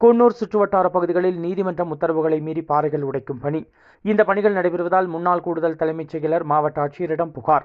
குன்னூர் சுற்றுவட்டார பகுதிகளில் நீதிமன்றம் உத்தரவுகளை மீறி பாறைகள் உடைக்கும் பணி. இந்த பணிகள் நடைபெறுவதால் முன்னாள் கூடுதல் தலைமைச் செயலர் மாவட்ட ஆட்சியரிடம் புகார்.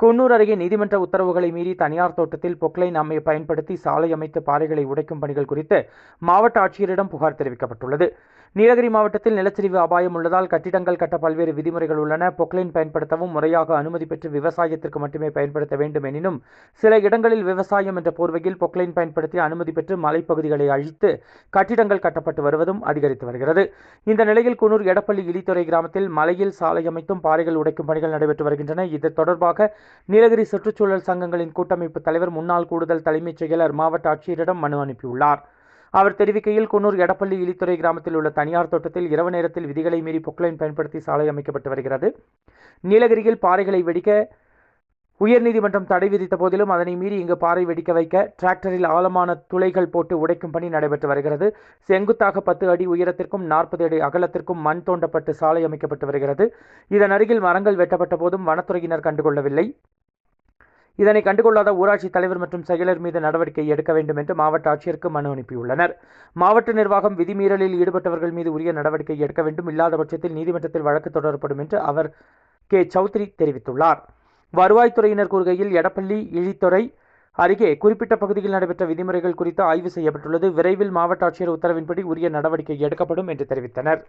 குன்னூர் அருகே நீதிமன்ற உத்தரவுகளை மீறி தனியார் தோட்டத்தில் பொக்லைன் அம்மையை பயன்படுத்தி சாலை அமைத்து பாறைகளை உடைக்கும் பணிகள் குறித்து மாவட்ட ஆட்சியரிடம் புகார் தெரிவிக்கப்பட்டுள்ளது. நீலகிரி மாவட்டத்தில் நிலச்சரிவு அபாயம் உள்ளதால் கட்டிடங்கள் கட்ட பல்வேறு விதிமுறைகள் உள்ளன. பொக்லைன் பயன்படுத்தவும் முறையாக அனுமதி பெற்று விவசாயத்திற்கு மட்டுமே பயன்படுத்த வேண்டும் எனினும் சில இடங்களில் விவசாயம் என்ற போர்வையில் பொக்லைன் பயன்படுத்தி அனுமதி பெற்று மலைப்பகுதிகளை அழித்து கட்டிடங்கள் கட்டப்பட்டு வருவதும் அதிகரித்து வருகிறது. இந்த நிலையில் குன்னூர் எடப்பள்ளி இலித்துறை கிராமத்தில் மலையில் சாலை அமைத்தும் பாறைகள் உடைக்கும் பணிகள் நடைபெற்று வருகின்றன. இது தொடர்பாக நீலகிரி சுற்றுச்சூழல் சங்கங்களின் கூட்டமைப்பு தலைவர் முன்னாள் கூடுதல் தலைமைச் செயலர் மாவட்ட ஆட்சியரிடம் மனு அனுப்பியுள்ளார். அவர் தெரிவிக்கையில் குன்னூர் எடப்பள்ளி இலித்துறை கிராமத்தில் உள்ள தனியார் தோட்டத்தில் இரவு நேரத்தில் விதிகளை மீறி பொக்லைன் பயன்படுத்தி சாலை அமைக்கப்பட்டு வருகிறது. நீலகிரியில் பாறைகளை வெடிக்க உயர்நீதிமன்றம் தடை விதித்த போதிலும் அதனை மீறி இங்கு பாறை வெடிக்க வைக்க டிராக்டரில் ஆழமான துளைகள் போட்டு உடைக்கும் பணி நடைபெற்று வருகிறது. செங்குத்தாக பத்து அடி உயரத்திற்கும் நாற்பது அடி அகலத்திற்கும் மண் தோண்டப்பட்டு சாலை அமைக்கப்பட்டு வருகிறது. இதன் அருகில் மரங்கள் வெட்டப்பட்ட போதும் வனத்துறையினர் கண்டுகொள்ளவில்லை. இதனை கண்டுகொள்ளாத ஊராட்சி தலைவர் மற்றும் செயலர் மீது நடவடிக்கை எடுக்க வேண்டும் என்று மாவட்ட ஆட்சியருக்கு மனு அனுப்பியுள்ளனர். மாவட்ட நிர்வாகம் விதிமீறலில் ஈடுபட்டவர்கள் மீது உரிய நடவடிக்கை எடுக்க வேண்டும். இல்லாத பட்சத்தில் நீதிமன்றத்தில் வழக்கு தொடரப்படும் என்று அவர் கே. சௌத்ரி தெரிவித்துள்ளார். வருவாய்த்துறையினர் கூறுகையில் எடப்பள்ளி இழித்துறை அருகே குறிப்பிட்ட பகுதியில் நடைபெற்ற விதிமுறைகள் குறித்து ஆய்வு செய்யப்பட்டுள்ளது. விரைவில் மாவட்ட ஆட்சியர் உத்தரவின்படி உரிய நடவடிக்கை எடுக்கப்படும் என்று தெரிவித்தனர்.